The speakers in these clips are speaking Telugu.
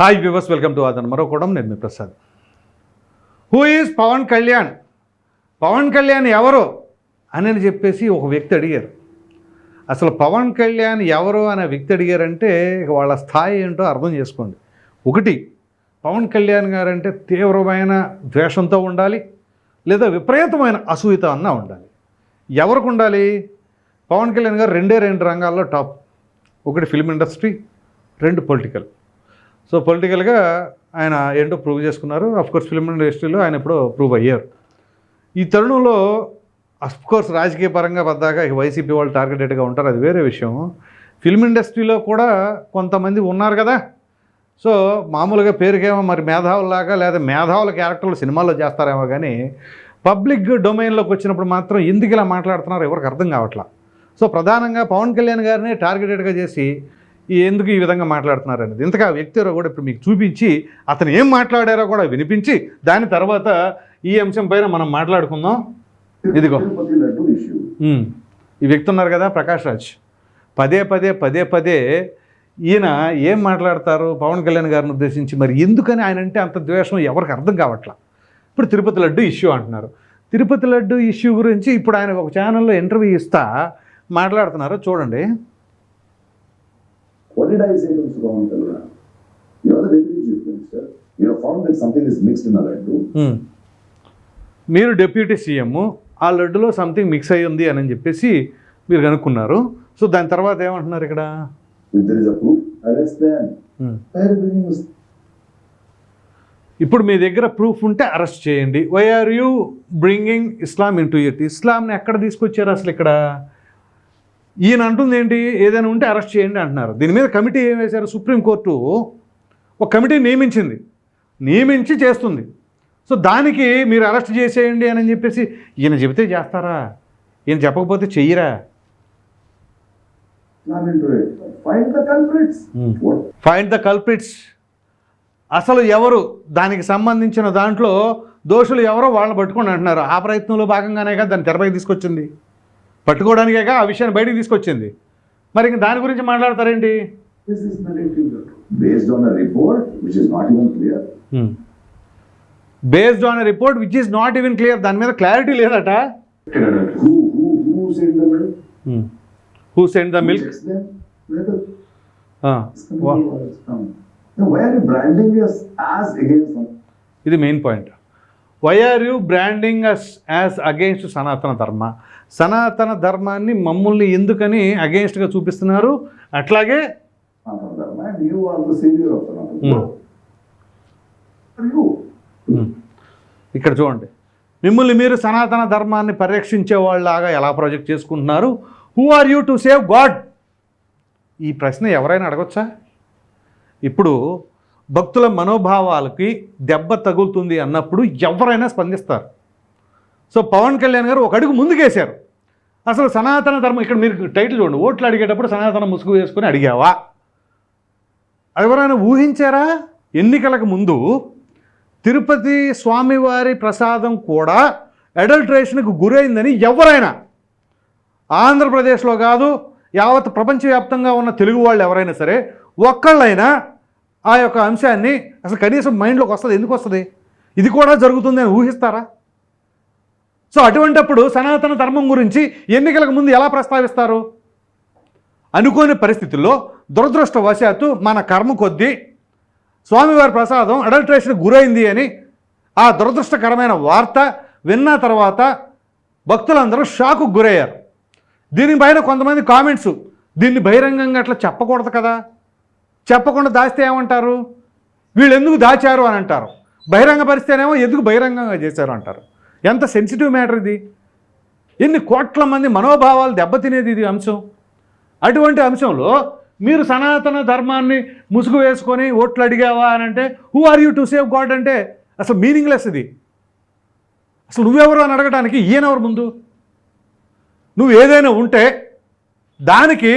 హాయ్ వ్యూవర్స్ వెల్కమ్ టు అదన్ మరో నేను మీ ప్రసాద్. హూ ఈజ్ పవన్ కళ్యాణ్ పవన్ కళ్యాణ్ ఎవరు అని చెప్పేసి ఒక వ్యక్తి అడిగారు. అసలు పవన్ కళ్యాణ్ ఎవరు అనే వ్యక్తి అడిగారంటే వాళ్ళ స్థాయి ఏంటో అర్థం చేసుకోండి. ఒకటి పవన్ కళ్యాణ్ గారు అంటే తీవ్రమైన ద్వేషంతో ఉండాలి లేదా విపరీతమైన అసూయత అన్నా ఉండాలి. ఎవరికి ఉండాలి? పవన్ కళ్యాణ్ గారు రెండే రెండు రంగాల్లో టాప్. ఒకటి ఫిల్మ్ ఇండస్ట్రీ రెండు పొలిటికల్. సో పొలిటికల్గా ఆయన ఏంటో ప్రూవ్ చేసుకున్నారు. కోర్స్ ఫిల్మ్ ఇండస్ట్రీలో ఆయన ఎప్పుడో ప్రూవ్ అయ్యారు. ఈ తరుణంలో కోర్స్ రాజకీయ పరంగా పద్దాక వైసీపీ వాళ్ళు టార్గెటెడ్గా ఉంటారు. అది వేరే విషయం. ఫిల్మ్ ఇండస్ట్రీలో కూడా కొంతమంది ఉన్నారు కదా. సో మామూలుగా పేరుకేమో మరి మేధావులాగా లేదా మేధావుల క్యారెక్టర్లు సినిమాల్లో చేస్తారేమో కానీ పబ్లిక్ డొమైన్లోకి వచ్చినప్పుడు మాత్రం ఎందుకు ఇలా మాట్లాడుతున్నారు ఎవరికి అర్థం కావట్లా. సో ప్రధానంగా పవన్ కళ్యాణ్ గారిని టార్గెటెడ్గా చేసి ఎందుకు ఈ విధంగా మాట్లాడుతున్నారు అనేది ఇంతగా వ్యక్తి ఎవరో కూడా ఇప్పుడు మీకు చూపించి అతను ఏం మాట్లాడారో కూడా వినిపించి దాని తర్వాత ఈ అంశం పైన మనం మాట్లాడుకుందాం. ఇదిగో. ఈ వ్యక్తి ఉన్నారు కదా ప్రకాష్ రాజ్. పదే పదే పదే పదే ఈయన ఏం మాట్లాడతారు? పవన్ కళ్యాణ్ గారిని ఉద్దేశించి మరి ఎందుకని ఆయన అంటే అంత ద్వేషం ఎవరికి అర్థం కావట్లా? ఇప్పుడు తిరుపతి లడ్డు ఇష్యూ అంటున్నారు. తిరుపతి లడ్డు ఇష్యూ గురించి ఇప్పుడు ఆయన ఒక ఛానల్లో ఇంటర్వ్యూ ఇస్తా మాట్లాడుతున్నారు చూడండి. ఓన్లీ డై సేవింగ్ సుభావం తెలుగునా your deputy chief minister your found that something is mixed in అలెంట్ మీరు డెప్యూటీ సీఎం ఆ లడ్డులో సంథింగ్ మిక్స్ అయ్యి ఉంది అని చెప్పేసి మీరు కనుక్కున్నారు. సో దాని తర్వాత ఏమంటున్నారు ఇక్కడ? Hmm. ఇప్పుడు మీ దగ్గర ప్రూఫ్ ఉంటే అరెస్ట్ చేయండి. Why are you bringing Islam into it ఇస్లాంని ఎక్కడ తీసుకొచ్చారు అసలు ఇక్కడ? ఈయన అంటుంది ఏంటి? ఏదైనా ఉంటే అరెస్ట్ చేయండి అంటున్నారు. దీని మీద కమిటీ ఏం వేశారు? సుప్రీంకోర్టు ఒక కమిటీ నియమించింది. నియమించి చేస్తుంది. సో దానికి మీరు అరెస్ట్ చేసేయండి అని చెప్పేసి ఈయన చెబితే చేస్తారా? ఈయన చెప్పకపోతే చెయ్యరా? ఫైండ్ ద కల్ప్రిట్స్ అసలు ఎవరు? దానికి సంబంధించిన దాంట్లో దోషులు ఎవరో వాళ్ళని పట్టుకొని అంటున్నారు. ఆ ప్రయత్నంలో భాగంగానే కదా దాన్ని తెరపైకి తీసుకొచ్చింది. పట్టుకోవడానికే ఆ విషయాన్ని బయటకు తీసుకొచ్చింది. మరి ఇంక దాని గురించి మాట్లాడతారేంటి? Based on report which is not even clear దాని మీద క్లారిటీ లేదట. హూ సెండ్ ద మిల్క్ ఇది main point. Why are you branding us as against Sanatana Dharma? Sanatana ధర్మాన్ని మమ్మల్ని ఎందుకని అగెయిన్స్ట్గా చూపిస్తున్నారు? అట్లాగే Hmm. You? ఇక్కడ చూడండి. మిమ్మల్ని మీరు సనాతన ధర్మాన్ని పరిరక్షించే వాళ్ళలాగా ఎలా ప్రొజెక్ట్ చేసుకుంటున్నారు? Who are you to save God ఈ ప్రశ్న ఎవరైనా అడగొచ్చా? ఇప్పుడు భక్తుల మనోభావాలకి దెబ్బ తగులుతుంది అన్నప్పుడు ఎవరైనా స్పందిస్తారు. సో పవన్ కళ్యాణ్ గారు ఒక అడుగు ముందుకేశారు. అసలు సనాతన ధర్మం ఇక్కడ మీరు టైటిల్ చూడండి ఓట్లు అడిగేటప్పుడు సనాతన ముసుగు వేసుకొని అడిగావా? ఎవరైనా ఊహించారా? ఎన్నికలకు ముందు తిరుపతి స్వామివారి ప్రసాదం కూడా అడల్ట్రేషన్కు గురైందని ఎవరైనా ఆంధ్రప్రదేశ్లో కాదు యావత్ ప్రపంచవ్యాప్తంగా ఉన్న తెలుగు వాళ్ళు ఎవరైనా సరే ఒక్కళ్ళైనా ఆ యొక్క అంశాన్ని అసలు కనీసం మైండ్లోకి వస్తుంది. ఎందుకు వస్తుంది? ఇది కూడా జరుగుతుంది అని ఊహిస్తారా? సో అటువంటప్పుడు సనాతన ధర్మం గురించి ఎన్నికలకు ముందు ఎలా ప్రస్తావిస్తారు? అనుకోని పరిస్థితుల్లో దురదృష్టవశాత్తు మన కర్మ కొద్దీ స్వామివారి ప్రసాదం అడల్ట్రేషన్ గురైంది అని ఆ దురదృష్టకరమైన వార్త విన్న తర్వాత భక్తులందరూ షాకు గురయ్యారు. దీనిపైన కొంతమంది కామెంట్స్ దీన్ని బహిరంగంగా అట్లా చెప్పకూడదు కదా? చెప్పకుండా దాస్తే ఏమంటారు? వీళ్ళు ఎందుకు దాచారు అని అంటారు. బహిరంగపరిస్తేనేమో ఎందుకు బహిరంగంగా చేశారు అంటారు. ఎంత సెన్సిటివ్ మ్యాటర్ ఇది? ఎన్ని కోట్ల మంది మనోభావాలు దెబ్బతినేది ఇది అంశం? అటువంటి అంశంలో మీరు సనాతన ధర్మాన్ని ముసుగు వేసుకొని ఓట్లు అడిగావా అని అంటే who are you to save God అంటే అసలు మీనింగ్లెస్ ఇది. అసలు నువ్వెవరు అని అడగడానికి ఈయనెవరు ముందు? నువ్వు ఏదైనా ఉంటే దానికి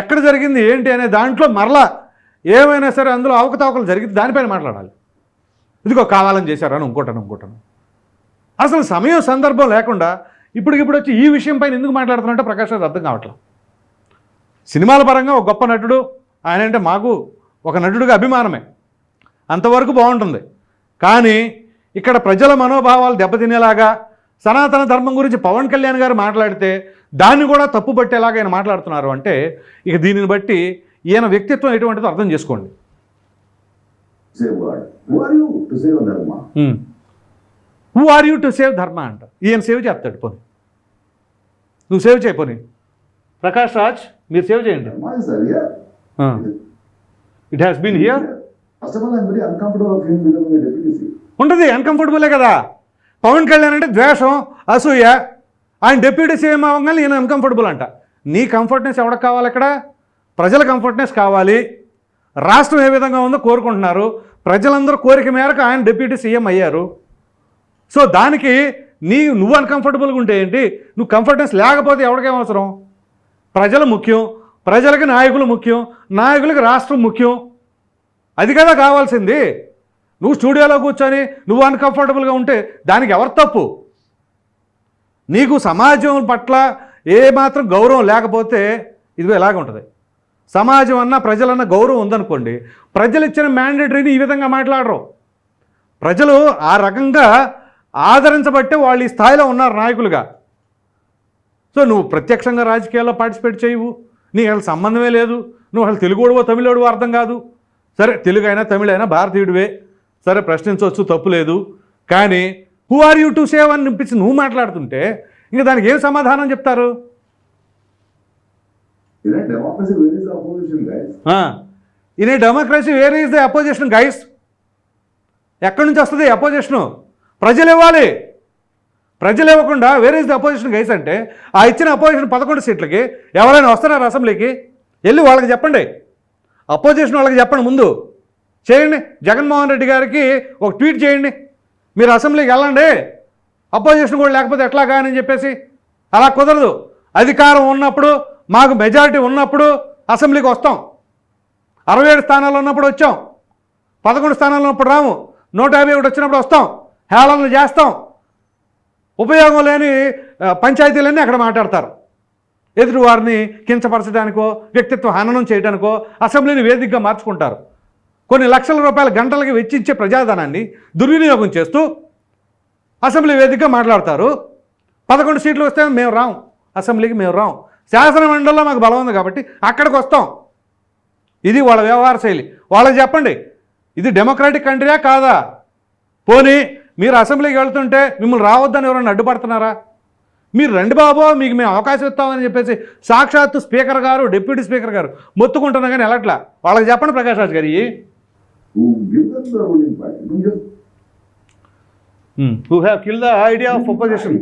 ఎక్కడ జరిగింది ఏంటి అనే దాంట్లో మరలా ఏమైనా సరే అందులో అవకతవకలు జరిగింది దానిపైన మాట్లాడాలి. ఇదిగో కావాలని చేశారని ఇంకోటను ఇంకోటను. అసలు సమయం సందర్భం లేకుండా ఇప్పటికిప్పుడు వచ్చి ఈ విషయం పైన ఎందుకు మాట్లాడుతున్నట్టే ప్రకాష్ రాజ్ అర్థం కావట్లేదు. సినిమాల పరంగా ఒక గొప్ప నటుడు ఆయన అంటే మాకు ఒక నటుడిగా అభిమానమే. అంతవరకు బాగుంటుంది. కానీ ఇక్కడ ప్రజల మనోభావాలు దెబ్బతినేలాగా సనాతన ధర్మం గురించి పవన్ కళ్యాణ్ గారు మాట్లాడితే దాన్ని కూడా తప్పు పట్టేలాగా ఆయన మాట్లాడుతున్నారు అంటే ఇక దీనిని బట్టి ఈయన వ్యక్తిత్వం ఎటువంటిదో అర్థం చేసుకోండి. Who are you to save Dharma అంట. ఈయన సేవ్ చేస్తాడు పోనీ. నువ్వు సేవ్ చేయి పోనీ. ప్రకాష్ రాజ్ మీరు సేవ్ చేయండి. It has been here. ఉంటుంది అన్కంఫర్టబులే కదా. పవన్ కళ్యాణ్ అంటే ద్వేషం అసూయ. ఆయన డిప్యూటీ సీఎం అవ్వగానే ఈయన అన్కంఫర్టబుల్ అంట. నీ కంఫర్ట్నెస్ ఎవరికి కావాలి ఇక్కడ ప్రజల కంఫర్ట్నెస్ కావాలి. రాష్ట్రం ఏ విధంగా ఉందో కోరుకుంటున్నారు. ప్రజలందరూ కోరిక మేరకు ఆయన డిప్యూటీ సీఎం అయ్యారు. సో దానికి నీ నువ్వు అన్కంఫర్టబుల్గా ఉంటే ఏంటి? నువ్వు కంఫర్టెన్స్ లేకపోతే ఎవరికేం అవసరం? ప్రజలు ముఖ్యం ప్రజలకు నాయకులు ముఖ్యం నాయకులకు రాష్ట్రం ముఖ్యం. అది కదా కావాల్సింది. నువ్వు స్టూడియోలో కూర్చొని నువ్వు అన్కంఫర్టబుల్గా ఉంటే దానికి ఎవరు తప్పు? నీకు సమాజం పట్ల ఏ మాత్రం గౌరవం లేకపోతే ఇది ఎలాగ ఉంటుంది. సమాజం అన్న ప్రజలన్న గౌరవం ఉందనుకోండి ప్రజలు ఇచ్చిన మ్యాండేటరీని ఈ విధంగా మాట్లాడరు. ప్రజలు ఆ రకంగా ఆదరించబట్టే వాళ్ళు ఈ స్థాయిలో ఉన్నారు నాయకులుగా. సో నువ్వు ప్రత్యక్షంగా రాజకీయాల్లో పార్టిసిపేట్ చేయవు. నీకు అసలు సంబంధమే లేదు. నువ్వు అసలు తెలుగుడువో తమిళోడువో అర్థం కాదు. సరే తెలుగు అయినా తమిళ అయినా భారతీయుడివే. సరే ప్రశ్నించవచ్చు తప్పు లేదు. కానీ who are you to save అని నింపించి నువ్వు మాట్లాడుతుంటే ఇంకా దానికి ఏం సమాధానం చెప్తారు? In a democracy where is the opposition guys ఎక్కడి నుంచి వస్తుంది అపోజిషను ప్రజలు ఇవ్వాలి ప్రజలు ఇవ్వకుండా వేరే ఈజ్ ద అపోజిషన్ గైస్ అంటే ఆ ఇచ్చిన అపోజిషన్ పదకొండు సీట్లకి ఎవరైనా వస్తున్నారు అసెంబ్లీకి? వెళ్ళి వాళ్ళకి చెప్పండి. అపోజిషన్ వాళ్ళకి చెప్పండి ముందు. చేయండి. జగన్మోహన్ రెడ్డి గారికి ఒక ట్వీట్ చేయండి. మీరు అసెంబ్లీకి వెళ్ళండి. అపోజిషన్ కూడా లేకపోతే ఎట్లా కానీ చెప్పేసి. అలా కుదరదు. అధికారం ఉన్నప్పుడు మాకు మెజారిటీ ఉన్నప్పుడు అసెంబ్లీకి వస్తాం. అరవై ఏడు స్థానాల్లో ఉన్నప్పుడు వచ్చాం. పదకొండు స్థానాల్లో ఉన్నప్పుడు రాము. నూట యాభై ఒకటి వచ్చినప్పుడు వస్తాం. హేళనలు చేస్తాం. ఉపయోగం లేని పంచాయతీలన్నీ అక్కడ మాట్లాడతారు. ఎదుటి వారిని కించపరచడానికో వ్యక్తిత్వ హననం చేయడానికో అసెంబ్లీని వేదికగా మార్చుకుంటారు. కొన్ని లక్షల రూపాయల గంటలకి వెచ్చించే ప్రజాధనాన్ని దుర్వినియోగం చేస్తూ అసెంబ్లీ వేదికగా మాట్లాడతారు. పదకొండు సీట్లు వస్తే మేము రాం. అసెంబ్లీకి మేము రాం. శాసన మండలిలో మాకు బలం ఉంది కాబట్టి అక్కడికి వస్తాం. ఇది వాళ్ళ వ్యవహార శైలి. వాళ్ళకి చెప్పండి ఇది డెమోక్రాటిక్ కంట్రీయా కాదా? పోనీ మీరు అసెంబ్లీకి వెళ్తుంటే మిమ్మల్ని రావద్దని ఎవరైనా అడ్డుపడుతున్నారా? మీరు రండి బాబో మీకు మేము అవకాశం ఇస్తామని చెప్పేసి సాక్షాత్తు స్పీకర్ గారు డిప్యూటీ స్పీకర్ గారు మొత్తుకుంటున్నా కానీ వెళ్ళట్లా. వాళ్ళకి చెప్పండి ప్రకాష్ రాజ్ గారు. Who have kill the idea of opposition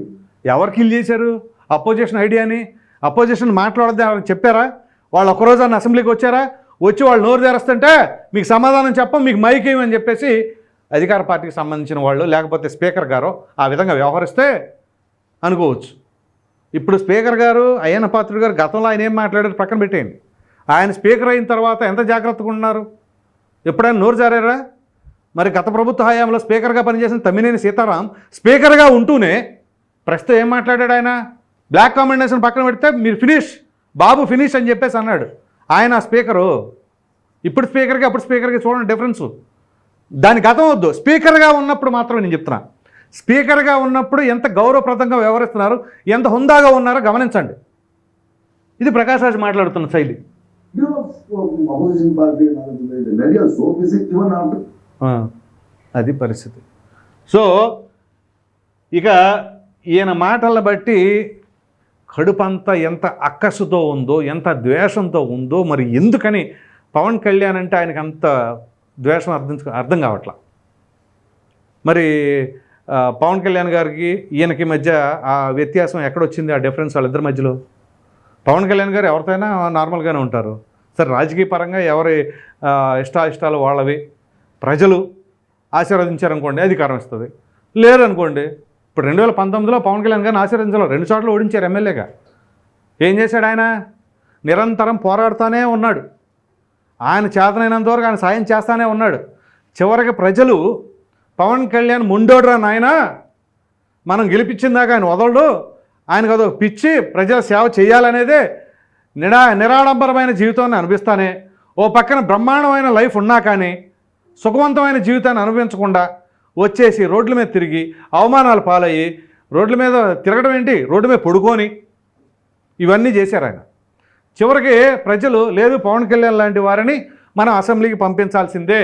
ఎవరు కిల్ చేశారు? అపోజిషన్ ఐడియాని అపోజిషన్ మాట్లాడద్దు ఎవరు చెప్పారా? వాళ్ళు ఒకరోజు అన్న అసెంబ్లీకి వచ్చారా? వచ్చి వాళ్ళు నోరు తెరుస్తుంటే మీకు సమాధానం చెప్పం మీకు మైక్ ఇవ్వమని చెప్పేసి అధికార పార్టీకి సంబంధించిన వాళ్ళు లేకపోతే స్పీకర్ గారు ఆ విధంగా వ్యవహరిస్తే అనుకోవచ్చు. ఇప్పుడు స్పీకర్ గారు అయ్యన్న పాత్రుడు గారు గతంలో ఆయన ఏం మాట్లాడారు పక్కన పెట్టేయండి. ఆయన స్పీకర్ అయిన తర్వాత ఎంత జాగ్రత్తగా ఉన్నారు? ఎప్పుడైనా నోరు జారారా? మరి గత ప్రభుత్వ హయాంలో స్పీకర్గా పనిచేసిన తమ్మినేని సీతారాం స్పీకర్గా ఉంటూనే ప్రస్తుతం ఏం మాట్లాడాడు ఆయన? బ్లాక్ కాంబినేషన్ పక్కన పెడితే మీరు ఫినిష్ బాబు ఫినిష్ అని చెప్పేసి అన్నాడు. ఆయన ఆ స్పీకరు. ఇప్పుడు స్పీకర్కి అప్పుడు స్పీకర్కి చూడండి డిఫరెన్సు. దాని గతం వద్దు. స్పీకర్గా ఉన్నప్పుడు మాత్రమే నేను చెప్తున్నా. స్పీకర్గా ఉన్నప్పుడు ఎంత గౌరవప్రదంగా వ్యవహరిస్తున్నారు ఎంత హుందాగా ఉన్నారో గమనించండి. ఇది ప్రకాష్ రాజ్ మాట్లాడుతున్న శైలి. అది పరిస్థితి. సో ఇక ఈయన మాటలను బట్టి కడుపంతా ఎంత అక్కసుతో ఉందో ఎంత ద్వేషంతో ఉందో మరి ఎందుకని పవన్ కళ్యాణ్ అంటే ఆయనకి అంత ద్వేషం అర్థం అర్థం కావట్లా. మరి పవన్ కళ్యాణ్ గారికి ఈయనకి మధ్య ఆ వ్యత్యాసం ఎక్కడొచ్చింది ఆ డిఫరెన్స్ వాళ్ళిద్దరి మధ్యలో? పవన్ కళ్యాణ్ గారు ఎవరితోనైనా నార్మల్గానే ఉంటారు. సరే రాజకీయ పరంగా ఎవరి ఆ, ఇష్టాయిష్టాలు వాళ్ళవి? ప్రజలు ఆశీర్వదించారనుకోండి అధికారం ఇస్తుంది. లేదనుకోండి ఇప్పుడు రెండు వేల పంతొమ్మిదిలో పవన్ కళ్యాణ్ గారిని ఆశీర్వదించాలి రెండు చోట్ల ఓడించారు ఎమ్మెల్యేగా. ఏం చేశాడు ఆయన? నిరంతరం పోరాడుతూనే ఉన్నాడు. ఆయన చేతనైనంత వరకు ఆయన సాయం చేస్తానే ఉన్నాడు. చివరికి ప్రజలు పవన్ కళ్యాణ్ ముండోడ్రా నాయనా. మనం గెలిపించిందాక ఆయన వదలడు. ఆయనకు అదొక పిచ్చి ప్రజల సేవ చేయాలనేదే నిడా నిరాడంబరమైన జీవితాన్ని అనిపిస్తానే. ఓ పక్కన బ్రహ్మాండమైన లైఫ్ ఉన్నా కానీ సుఖవంతమైన జీవితాన్ని అనుభవించకుండా వచ్చేసి రోడ్ల మీద తిరిగి అవమానాలు పాలయ్యి రోడ్ల మీద తిరగడం ఏంటి? రోడ్డు మీద పడుకొని ఇవన్నీ చేశారు ఆయన. చివరికి ప్రజలు లేదు పవన్ కళ్యాణ్ లాంటి వారిని మనం అసెంబ్లీకి పంపించాల్సిందే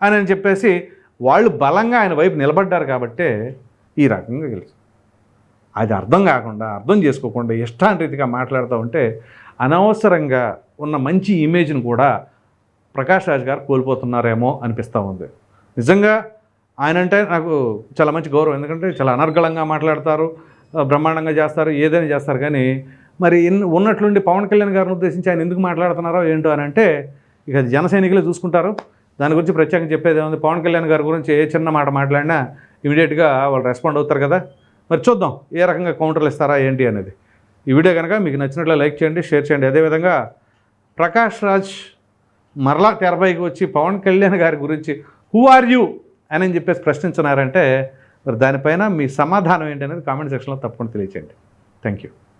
అని అని చెప్పేసి వాళ్ళు బలంగా ఆయన వైపు నిలబడ్డారు కాబట్టే ఈ రకంగా గెలిచారు. అది అర్థం కాకుండా అర్థం చేసుకోకుండా ఇష్టాంరీతిగా మాట్లాడుతూ ఉంటే అనవసరంగా ఉన్న మంచి ఇమేజ్ని కూడా ప్రకాష్ రాజ్ గారు కోల్పోతున్నారేమో అనిపిస్తూ ఉంది. నిజంగా ఆయన అంటే నాకు చాలా మంచి గౌరవం. ఎందుకంటే చాలా అనర్గళంగా మాట్లాడతారు బ్రహ్మాండంగా చేస్తారు ఏదైనా చేస్తారు. కానీ మరి ఇన్- ఉన్నట్లుండి పవన్ కళ్యాణ్ గారిని ఉద్దేశించి ఆయన ఎందుకు మాట్లాడుతున్నారో ఏంటో అని అంటే ఇక జన సైనికులే చూసుకుంటారు. దాని గురించి ప్రత్యేకంగా చెప్పేది ఏముంది? పవన్ కళ్యాణ్ గారి గురించి ఏ చిన్న మాట మాట్లాడినా ఇమీడియట్గా వాళ్ళు రెస్పాండ్ అవుతారు కదా. మరి చూద్దాం ఏ రకంగా కౌంటర్లు ఇస్తారా ఏంటి అనేది. ఈ వీడియో కనుక మీకు నచ్చినట్లు లైక్ చేయండి షేర్ చేయండి. అదేవిధంగా ప్రకాష్ రాజ్ మరలా తెరపైకి వచ్చి పవన్ కళ్యాణ్ గారి గురించి హూ ఆర్ యూ అని చెప్పేసి ప్రశ్నించినారంటే మరి దానిపైన మీ సమాధానం ఏంటి అనేది కామెంట్ సెక్షన్లో తప్పకుండా తెలియచేయండి. Thank you